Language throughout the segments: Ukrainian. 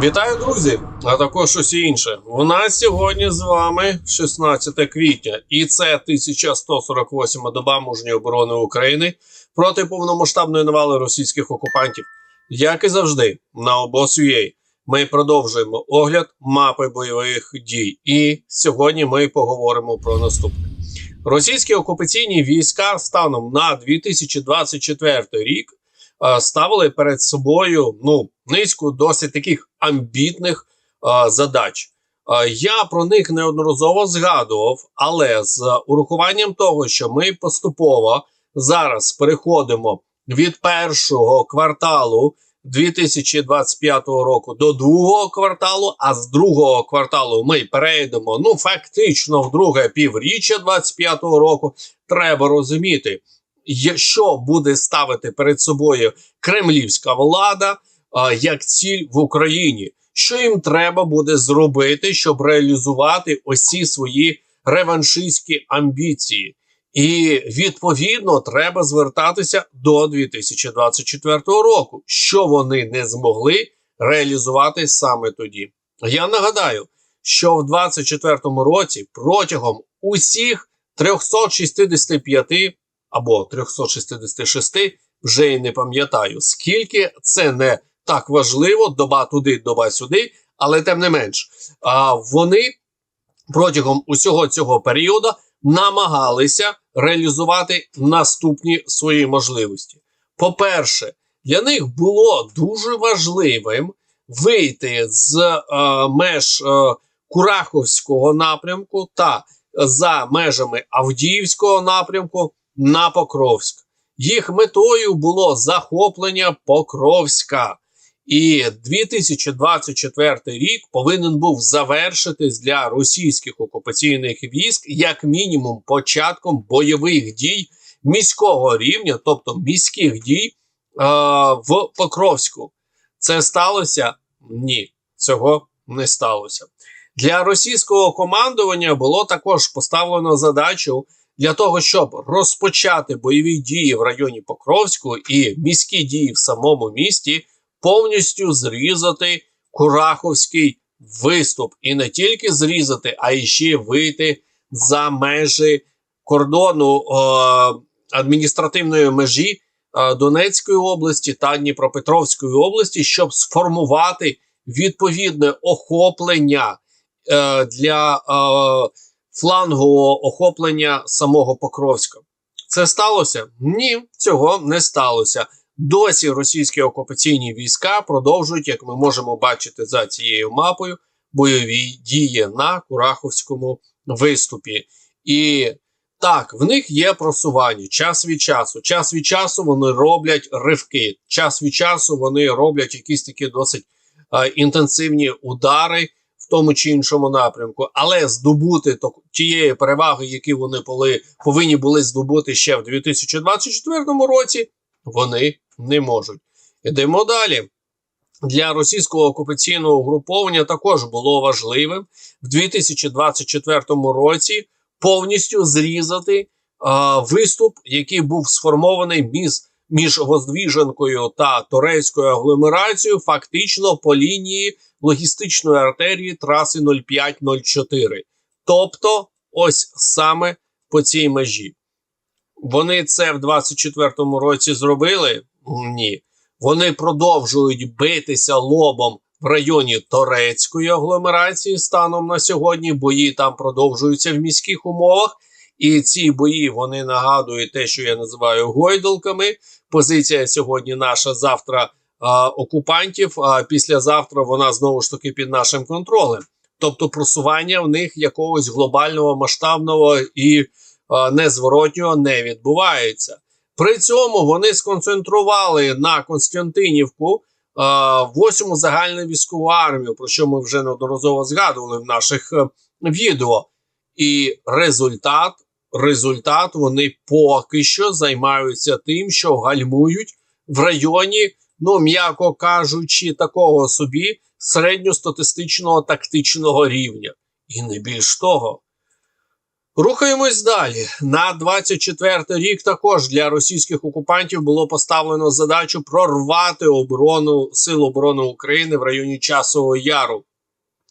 Вітаю, друзі! А також усі інше. У нас сьогодні з вами 16 квітня, і це 1148 доба мужньої оборони України проти повномасштабної навали російських окупантів. Як і завжди, на обоз.ua ми продовжуємо огляд мапи бойових дій. І сьогодні ми поговоримо про наступне. Російські окупаційні війська станом на 2024 рік е, ставили перед собою ну низку досить таких амбітних е, задач. Е, я про них неодноразово згадував, але з урахуванням того, що ми поступово зараз переходимо від першого кварталу 2025 року до другого кварталу, а з другого кварталу ми перейдемо ну фактично в друге півріччя 2025 року. Треба розуміти, що буде ставити перед собою кремлівська влада як ціль в Україні. Що їм треба буде зробити, щоб реалізувати ці свої реваншистські амбіції? І відповідно треба звертатися до 2024 року, що вони не змогли реалізувати саме тоді. Я нагадаю, що в 2024 році протягом усіх 365 або 366, вже і не пам'ятаю, скільки це не так важливо, доба туди, доба сюди, але тим не менш, а, вони протягом усього цього періоду намагалися реалізувати наступні свої можливості. По-перше, для них було дуже важливим вийти з е, меж е, Кураховського напрямку та за межами Авдіївського напрямку на Покровськ. Їх метою було захоплення Покровська. І 2024 рік повинен був завершитись для російських окупаційних військ як мінімум початком бойових дій міського рівня, тобто міських дій е, в Покровську. Це сталося? Ні, цього не сталося. Для російського командування було також поставлено задачу для того, щоб розпочати бойові дії в районі Покровську і міські дії в самому місті повністю зрізати Кураховський виступ, і не тільки зрізати, а й ще вийти за межі кордону е, адміністративної межі е, Донецької області та Дніпропетровської області, щоб сформувати відповідне охоплення е, для е, флангового охоплення самого Покровська. Це сталося? Ні, цього не сталося. Досі російські окупаційні війська продовжують, як ми можемо бачити за цією мапою, бойові дії на Кураховському виступі. І так, в них є просування час від часу. Час від часу вони роблять ривки. Час від часу вони роблять якісь такі досить е, інтенсивні удари тому чи іншому напрямку. Але здобути тієї переваги, які вони поли, повинні були здобути ще в 2024 році, вони не можуть. Ідемо далі. Для російського окупаційного угруповання також було важливим в 2024 році повністю зрізати а, виступ, який був сформований між, між Воздвіженкою та Торецькою агломерацією, фактично по лінії логістичної артерії траси 0504. Тобто, ось саме по цій межі. Вони це в 24-му році зробили? Ні. Вони продовжують битися лобом в районі Торецької агломерації станом на сьогодні. Бої там продовжуються в міських умовах. І ці бої вони нагадують те, що я називаю гойдалками. Позиція сьогодні наша завтра а, окупантів. А післязавтра вона знову ж таки під нашим контролем. Тобто просування в них якогось глобального масштабного і а, незворотнього не відбувається. При цьому вони сконцентрували на Константинівку восьму загальну військову армію, про що ми вже неодноразово згадували в наших е, відео. І результат, результат вони поки що займаються тим, що гальмують в районі, ну м'яко кажучи, такого собі середньостатистичного тактичного рівня. І не більш того. Рухаємось далі. На 24 рік також для російських окупантів було поставлено задачу прорвати оборону Сил оборони України в районі Часового Яру.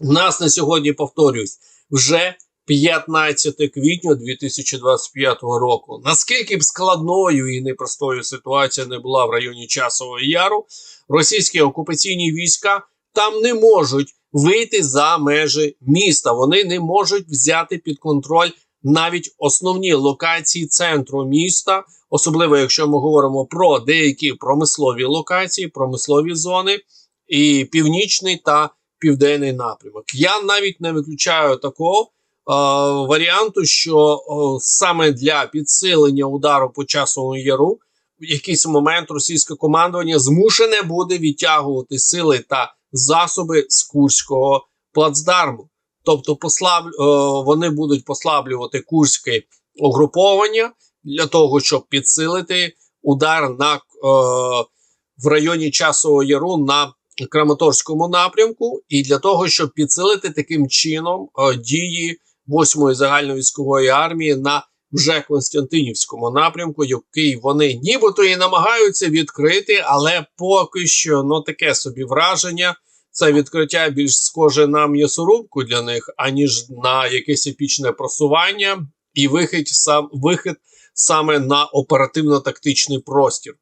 У нас на сьогодні повторюсь вже 15 квітня 2025 року. Наскільки б складною і непростою ситуація не була в районі Часового Яру, російські окупаційні війська там не можуть вийти за межі міста. Вони не можуть взяти під контроль навіть основні локації центру міста, особливо якщо ми говоримо про деякі промислові локації, промислові зони і північний та південний напрямок. Я навіть не виключаю такого варіанту, що е, саме для підсилення удару по часовому яру в якийсь момент російське командування змушене буде відтягувати сили та засоби з Курського плацдарму. Тобто, послаб... е, вони будуть послаблювати курське угруповання для того, щоб підсилити удар на е, в районі Часового Яру на Краматорському напрямку, і для того, щоб підсилити таким чином е, дії 8-ї загальновійськової армії на вже Константинівському напрямку, який вони нібито і намагаються відкрити, але поки що ну таке собі враження. Це відкриття більш схоже на м'ясорубку для них, аніж на якесь епічне просування і вихід сам вихід саме на оперативно-тактичний простір.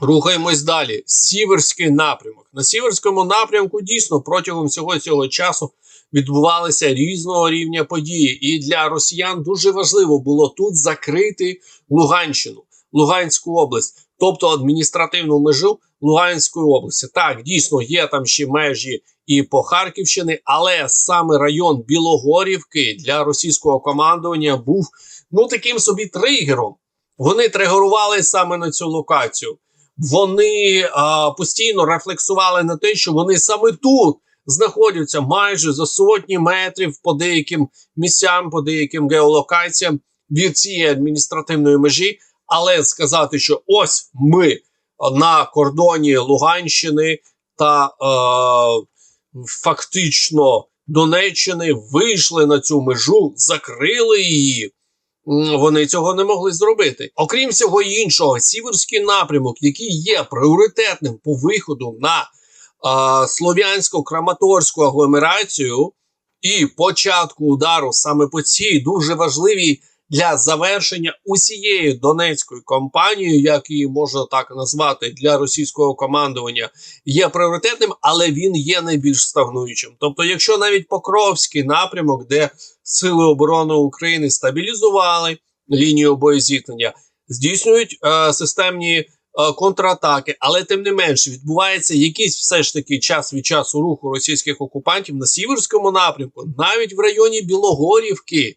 Рухаємось далі. Сіверський напрямок. На сіверському напрямку дійсно протягом всього цього часу відбувалися різного рівня події, і для росіян дуже важливо було тут закрити Луганщину, Луганську область, тобто адміністративну межу Луганської області. Так, дійсно є там ще межі і по Харківщини, але саме район Білогорівки для російського командування був ну таким собі тригером. Вони тригерували саме на цю локацію. Вони а, постійно рефлексували на те, що вони саме тут знаходяться майже за сотні метрів по деяким місцям, по деяким геолокаціям від цієї адміністративної межі. Але сказати, що ось ми на кордоні Луганщини та е, фактично Донеччини вийшли на цю межу, закрили її. Вони цього не могли зробити. Окрім всього іншого, сіверський напрямок, який є пріоритетним по виходу на слов'янсько-краматорську агломерацію і початку удару саме по цій дуже важливій для завершення усієї донецької кампанії, як її можна так назвати для російського командування, є пріоритетним, але він є найбільш стагнуючим. Тобто, якщо навіть Покровський напрямок, де сили оборони України стабілізували лінію боєзіткнення, здійснюють е, системні. Е, Контратаки, але тим не менше відбувається якийсь все ж таки час від часу руху російських окупантів на сіверському напрямку, навіть в районі Білогорівки,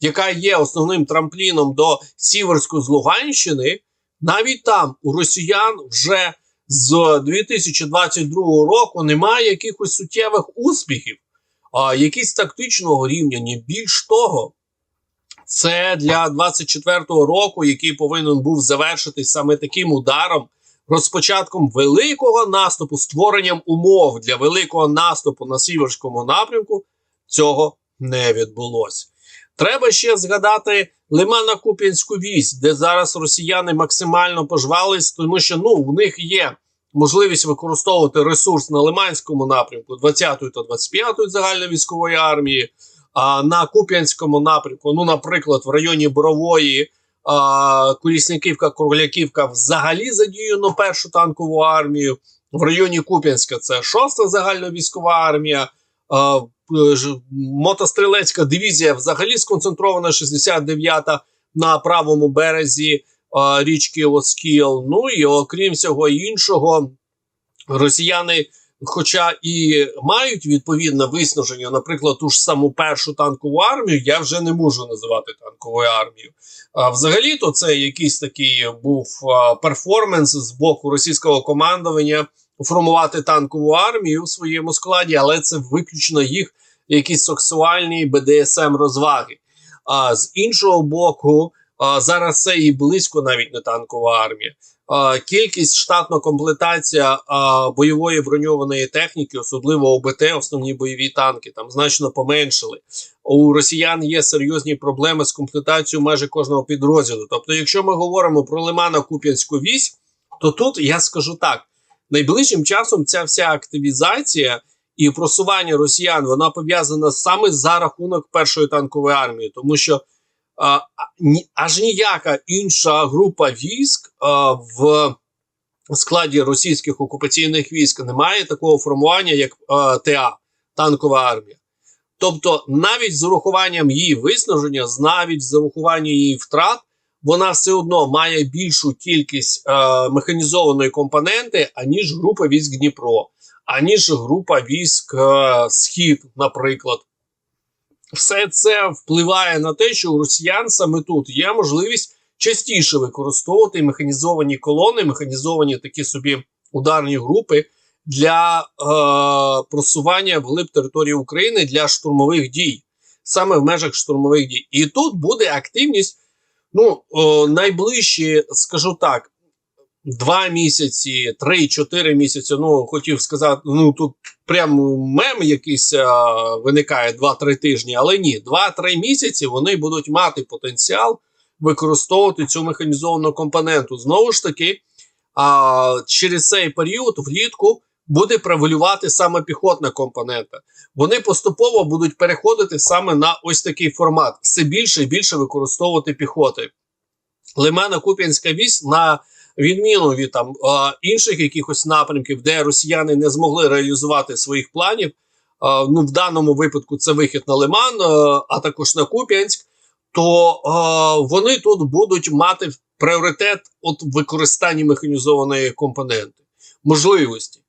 яка є основним трампліном до Сіверську з Луганщини, навіть там у росіян вже з 2022 року немає якихось суттєвих успіхів, а якісь тактичного рівня. Ні більш того, це для 24-го року, який повинен був завершитись саме таким ударом. Розпочатком великого наступу, створенням умов для великого наступу на сіверському напрямку, цього не відбулося. Треба ще згадати Лимано-Куп'янську вісь, де зараз росіяни максимально пожвались, тому що ну в них є можливість використовувати ресурс на Лиманському напрямку 20-ї та 25-ї загальновійськової армії. А на Куп'янському напрямку, ну, наприклад, в районі Борової, а, Колісниківка, Кругляківка взагалі задіяно першу танкову армію. В районі Куп'янська це 6-та загальновійськова армія. А, мотострілецька дивізія взагалі сконцентрована 69-та на правому березі річки Оскіл. Ну і окрім всього іншого, росіяни, хоча і мають відповідне виснаження, наприклад, ту ж саму першу танкову армію, я вже не можу називати танковою армією. А взагалі, то це якийсь такий був перформанс з боку російського командування формувати танкову армію в своєму складі, але це виключно їх якісь сексуальні БДСМ розваги. А з іншого боку, а, зараз це і близько навіть не танкова армія. Е, кількість штатна комплектація е, бойової броньованої техніки, особливо ОБТ, основні бойові танки, там значно поменшили. У росіян є серйозні проблеми з комплектацією майже кожного підрозділу. Тобто, якщо ми говоримо про лимано купянську вісь, то тут я скажу так: найближчим часом ця вся активізація і просування росіян вона пов'язана саме за рахунок першої танкової армії, тому що аж ніяка інша група військ в складі російських окупаційних військ не має такого формування, як ТА танкова армія. Тобто, навіть з урахуванням її виснаження, навіть з урахуванням її втрат, вона все одно має більшу кількість механізованої компоненти, аніж група військ Дніпро, аніж група військ Схід, наприклад. Все це впливає на те, що у росіян саме тут є можливість частіше використовувати механізовані колони, механізовані такі собі ударні групи для е, просування вглиб території України для штурмових дій, саме в межах штурмових дій. І тут буде активність. Ну, о, найближчі, скажу так, два місяці, три-чотири місяці. Ну, хотів сказати, ну тут прям мем якийсь а, виникає два-три тижні, але ні, два-три місяці вони будуть мати потенціал використовувати цю механізовану компоненту. Знову ж таки, а, через цей період влітку буде превалювати саме піхотна компонента. Вони поступово будуть переходити саме на ось такий формат, все більше і більше використовувати піхоти. Лимана Куп'янська вісь на відміну від там інших якихось напрямків, де росіяни не змогли реалізувати своїх планів. Ну, в даному випадку це вихід на Лиман, а також на Куп'янськ, то вони тут будуть мати пріоритет от використанні механізованої компоненти, можливості.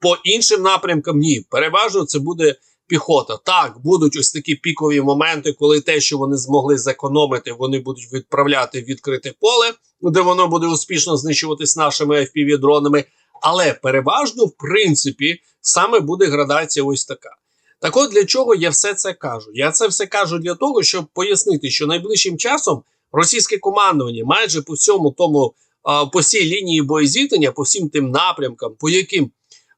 По іншим напрямкам ні. Переважно це буде піхота. Так, будуть ось такі пікові моменти, коли те, що вони змогли зекономити, вони будуть відправляти в відкрите поле, де воно буде успішно знищуватись нашими FPV-дронами. Але переважно, в принципі, саме буде градація ось така. Так от для чого я все це кажу? Я це все кажу для того, щоб пояснити, що найближчим часом російське командування майже по всьому тому по всій лінії боєзіткнення, по всім тим напрямкам, по яким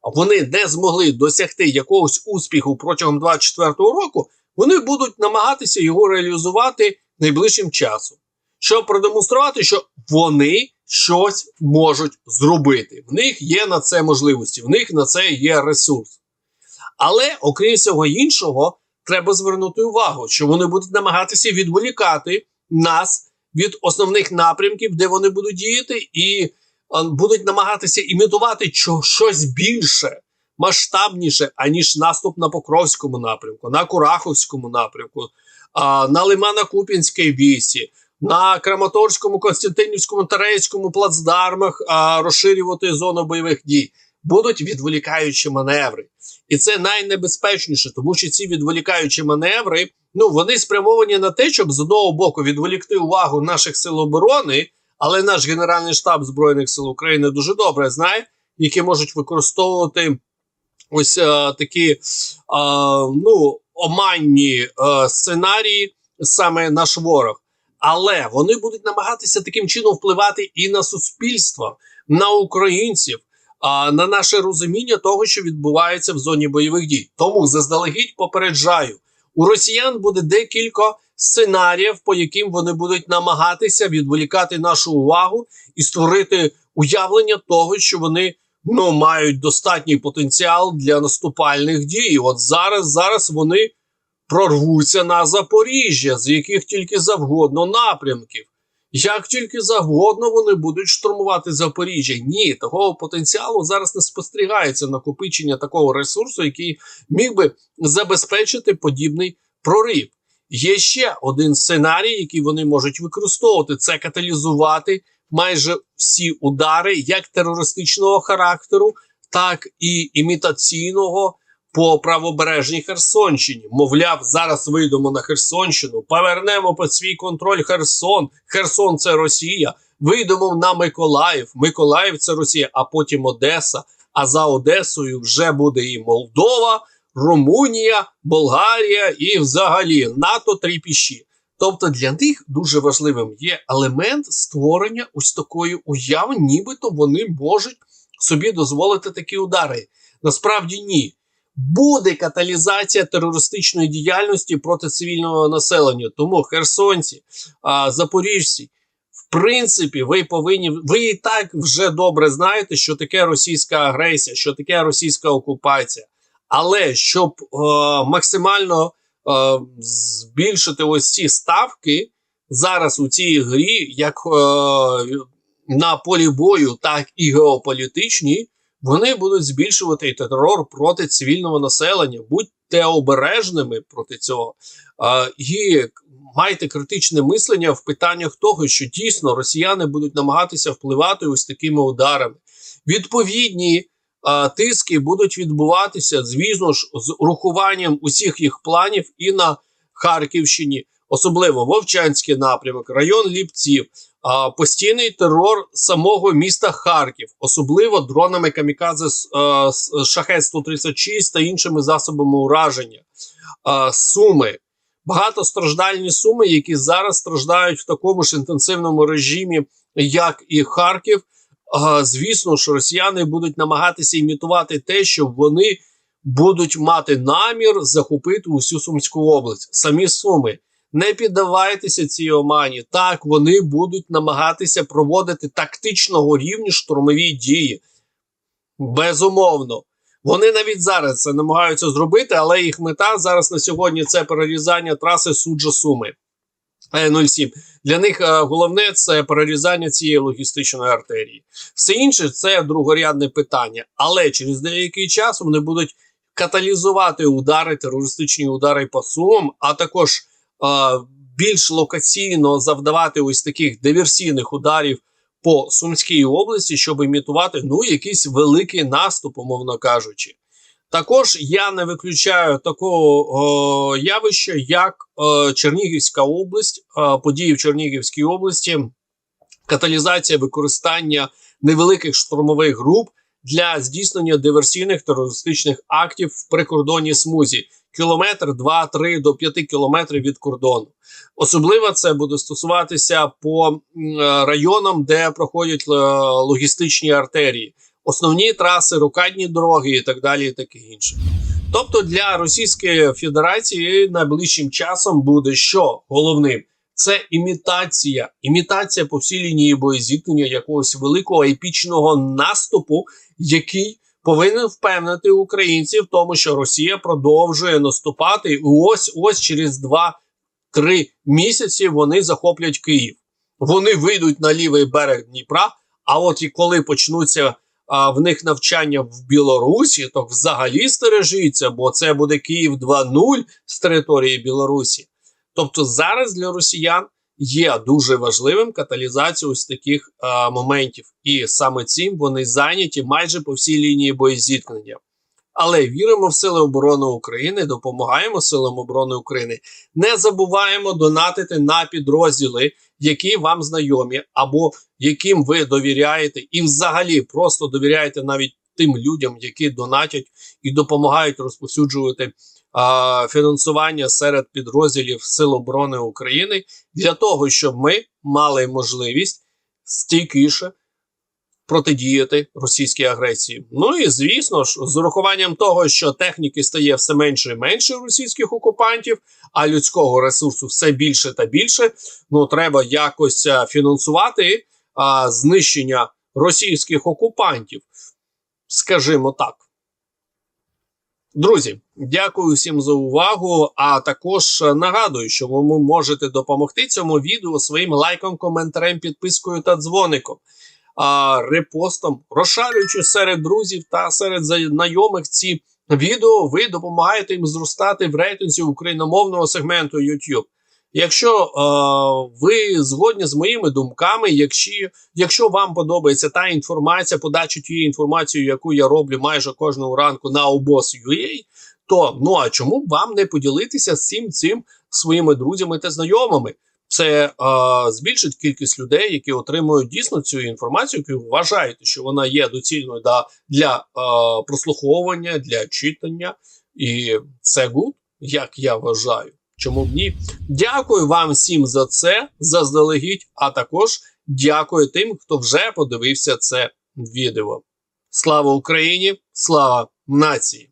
вони не змогли досягти якогось успіху протягом 24-го року, вони будуть намагатися його реалізувати найближчим часом, щоб продемонструвати, що вони щось можуть зробити. В них є на це можливості, в них на це є ресурс. Але окрім всього іншого, треба звернути увагу, що вони будуть намагатися відволікати нас від основних напрямків, де вони будуть діяти, і будуть намагатися імітувати щось більше, масштабніше, аніж наступ на Покровському напрямку, на Кураховському напрямку, на Лимано-Купінській вісі, на Краматорському, Константинівському Тарейському плацдармах розширювати зону бойових дій. Будуть відволікаючі маневри, і це найнебезпечніше, тому що ці відволікаючі маневри ну вони спрямовані на те, щоб з одного боку відволікти увагу наших сил оборони, але наш Генеральний штаб Збройних сил України дуже добре знає, які можуть використовувати ось а, е, такі а, ну, оманні а, е, сценарії, саме наш ворог. Але вони будуть намагатися таким чином впливати і на суспільство, на українців. А на наше розуміння того, що відбувається в зоні бойових дій, тому заздалегідь попереджаю, у росіян буде декілька сценаріїв, по яким вони будуть намагатися відволікати нашу увагу і створити уявлення того, що вони ну мають достатній потенціал для наступальних дій. От зараз, зараз вони прорвуться на Запоріжжя, з яких тільки завгодно напрямків. Як тільки завгодно вони будуть штурмувати Запоріжжя. Ні, такого потенціалу зараз не спостерігається накопичення такого ресурсу, який міг би забезпечити подібний прорив. Є ще один сценарій, який вони можуть використовувати: це каталізувати майже всі удари, як терористичного характеру, так і імітаційного по правобережній Херсонщині. Мовляв, зараз вийдемо на Херсонщину, повернемо під свій контроль Херсон. Херсон це Росія. Вийдемо на Миколаїв. Миколаїв це Росія, а потім Одеса. А за Одесою вже буде і Молдова, Румунія, Болгарія і взагалі НАТО тріпіші. Тобто для них дуже важливим є елемент створення ось такої уяви, нібито вони можуть собі дозволити такі удари. Насправді ні. Буде каталізація терористичної діяльності проти цивільного населення. Тому херсонці, запоріжці, в принципі, ви повинні ви і так вже добре знаєте, що таке російська агресія, що таке російська окупація. Але щоб е, максимально е, збільшити ось ці ставки зараз у цій грі, як е, на полі бою, так і геополітичній, вони будуть збільшувати терор проти цивільного населення. Будьте обережними проти цього. Е, і майте критичне мислення в питаннях того, що дійсно росіяни будуть намагатися впливати ось такими ударами. Відповідні тиски будуть відбуватися, звісно ж, з урахуванням усіх їх планів і на Харківщині, особливо Вовчанський напрямок, район Ліпців, постійний терор самого міста Харків, особливо дронами камікадзе шахет 136 та іншими засобами ураження, суми. Багатостраждальні суми, які зараз страждають в такому ж інтенсивному режимі, як і Харків. Звісно ж, росіяни будуть намагатися імітувати те, що вони будуть мати намір захопити усю Сумську область. Самі суми. Не піддавайтеся цій омані. Так, вони будуть намагатися проводити тактичного рівня штурмові дії. Безумовно. Вони навіть зараз це намагаються зробити, але їх мета зараз на сьогодні це перерізання траси суджа Суми. 07. Для них е, головне це перерізання цієї логістичної артерії. Все інше це другорядне питання. Але через деякий час вони будуть каталізувати удари, терористичні удари по сумам, а також е, більш локаційно завдавати ось таких диверсійних ударів по Сумській області, щоб імітувати ну якийсь великий наступ, умовно кажучи. Також я не виключаю такого о, явища, як о, Чернігівська область, о, події в Чернігівській області, каталізація використання невеликих штурмових груп для здійснення диверсійних терористичних актів в прикордонній смузі. Кілометр, 2-3 до 5 кілометрів від кордону. Особливо це буде стосуватися по районам, де проходять е, логістичні артерії основні траси, рокадні дороги і так далі, і таке інше. Тобто для Російської Федерації найближчим часом буде що головним це імітація, імітація по всій лінії боєзіткнення якогось великого епічного наступу, який повинен впевнити українців в тому, що Росія продовжує наступати. Ось ось через 2-3 місяці вони захоплять Київ. Вони вийдуть на лівий берег Дніпра. А от і коли почнуться а в них навчання в Білорусі, то взагалі стережіться, бо це буде Київ 2.0 з території Білорусі. Тобто зараз для росіян є дуже важливим каталізація ось таких а, моментів, і саме цим вони зайняті майже по всій лінії боєзіткнення. Але віримо в Сили оборони України, допомагаємо силам оборони України. Не забуваємо донатити на підрозділи, які вам знайомі, або яким ви довіряєте, і взагалі просто довіряєте навіть тим людям, які донатять і допомагають розповсюджувати а, фінансування серед підрозділів Сил оборони України для того, щоб ми мали можливість стійкіше протидіяти російській агресії. Ну і звісно ж, з урахуванням того, що техніки стає все менше і менше російських окупантів, а людського ресурсу все більше та більше. Ну треба якось е, фінансувати а, знищення російських окупантів, скажімо так. Друзі, дякую всім за увагу. А також нагадую, що ви можете допомогти цьому відео своїм лайком, коментарем, підпискою та дзвоником а, репостом, розшарюючи серед друзів та серед знайомих ці відео, ви допомагаєте їм зростати в рейтинзі україномовного сегменту YouTube. Якщо е, ви згодні з моїми думками, якщо якщо вам подобається та інформація, подача тієї інформації, яку я роблю майже кожного ранку на обос.ua, то ну а чому б вам не поділитися з цим цим своїми друзями та знайомими? Це е, збільшить кількість людей, які отримують дійсно цю інформацію, які вважають, що вона є доцільною да, для е, прослуховування, для читання, і це гуд, як я вважаю. Чому б ні? Дякую вам всім за це заздалегідь, а також дякую тим, хто вже подивився це відео. Слава Україні! Слава нації!